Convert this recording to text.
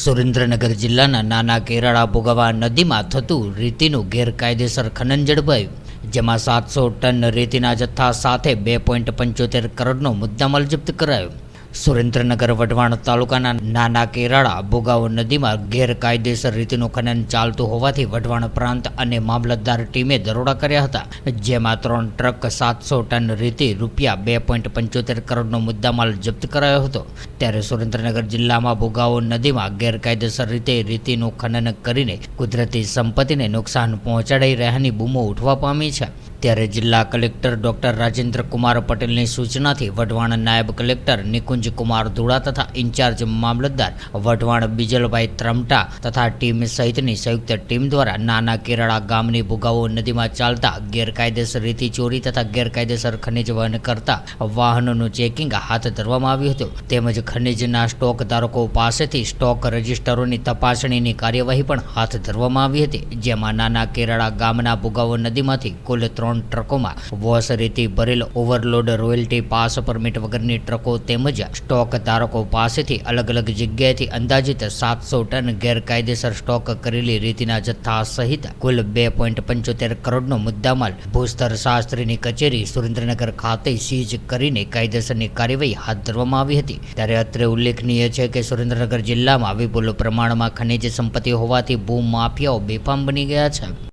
સુરેન્દ્રનગર જિલ્લાના નાના કેરાળા ભોગવા નદીમાં થતું રેતીનું ગેરકાયદેસર ખનન ઝડપાયું, જેમાં સાતસો ટન રેતીના જથ્થા સાથે બે પોઈન્ટ પંચોતેર કરોડનો મુદ્દામાલ જપ્ત કરાયો. સુરેન્દ્રનગર, વઢવાણ તાલુકાના નાના કેરાળા, ભોગાવો નદીમાં ગેરકાયદેસર રીતિનું ખનન ચાલતું હોવાથી વઢવાણ પ્રાંત અને મામલતદાર ટીમે દરોડા કર્યા હતા. જેમાં ત્રણ ટ્રક સાતસો ટન રીતે રૂપિયા બે પોઈન્ટ પંચોતેર કરોડનો મુદ્દામાલ જપ્ત કરાયો હતો. ત્યારે સુરેન્દ્રનગર જિલ્લામાં ભોગાવો નદીમાં ગેરકાયદેસર રીતે રીતિનું ખનન કરીને કુદરતી સંપત્તિને નુકસાન પહોંચાડી રહ્યાની બૂમો ઉઠવા પામી છે. ત્યારે જિલ્લા કલેક્ટર ડોક્ટર રાજેન્દ્ર કુમાર પટેલની સૂચનાથી વઢવાણ નાયબ કલેક્ટર નિકુંજ કુમાર ધુડા તથા ઇન્ચાર્જ મામલતદાર વઢવાણ બીજલભાઈ ત્રમટા તથા ટીમ સહિતની સંયુક્ત ટીમ દ્વારા નાના કેરાળા ગામની ભૂગાવો નદીમાં ચાલતા ગેરકાયદેસર રીતિ ચોરી તથા ગેરકાયદેસર ખનિજ વહન કરતા વાહનોનું ચેકિંગ હાથ ધરવામાં આવ્યું હતું. તેમજ ખનિજના સ્ટોક ધારકો પાસેથી સ્ટોક રજિસ્ટરોની તપાસણીની કાર્યવાહી પણ હાથ ધરવામાં આવી હતી. જેમાં નાના કેરાળા ગામના ભૂગાવો નદીમાંથી કુલ ત્રણ ટ્રકોમાં વોશ રેતી ભરેલ ઓવરલોડ રોયલ્ટી પાસ પરમિટ વગરની ટ્રકો તેમજ સ્ટોક ધારકો પાસેથી અલગ અલગ જગ્યાએથી અંદાજિત સાતસો ટન ગેરકાયદેસર સ્ટોક કરેલી રીતિના જથ્થા સહિત કુલ બે પોઈન્ટ પંચોતેર કરોડનો મુદ્દામાલ ભૂસ્તર શાસ્ત્રીની કચેરી સુરેન્દ્રનગર ખાતે સીઝ કરીને કાયદેસરની કાર્યવાહી હાથ ધરવામાં આવી હતી. ત્યારે અત્રે ઉલ્લેખનીય છે કે સુરેન્દ્રનગર જિલ્લામાં વિપુલ પ્રમાણમાં ખનિજ સંપત્તિ હોવાથી ભૂમાફિયાઓ બેફામ બની ગયા છે.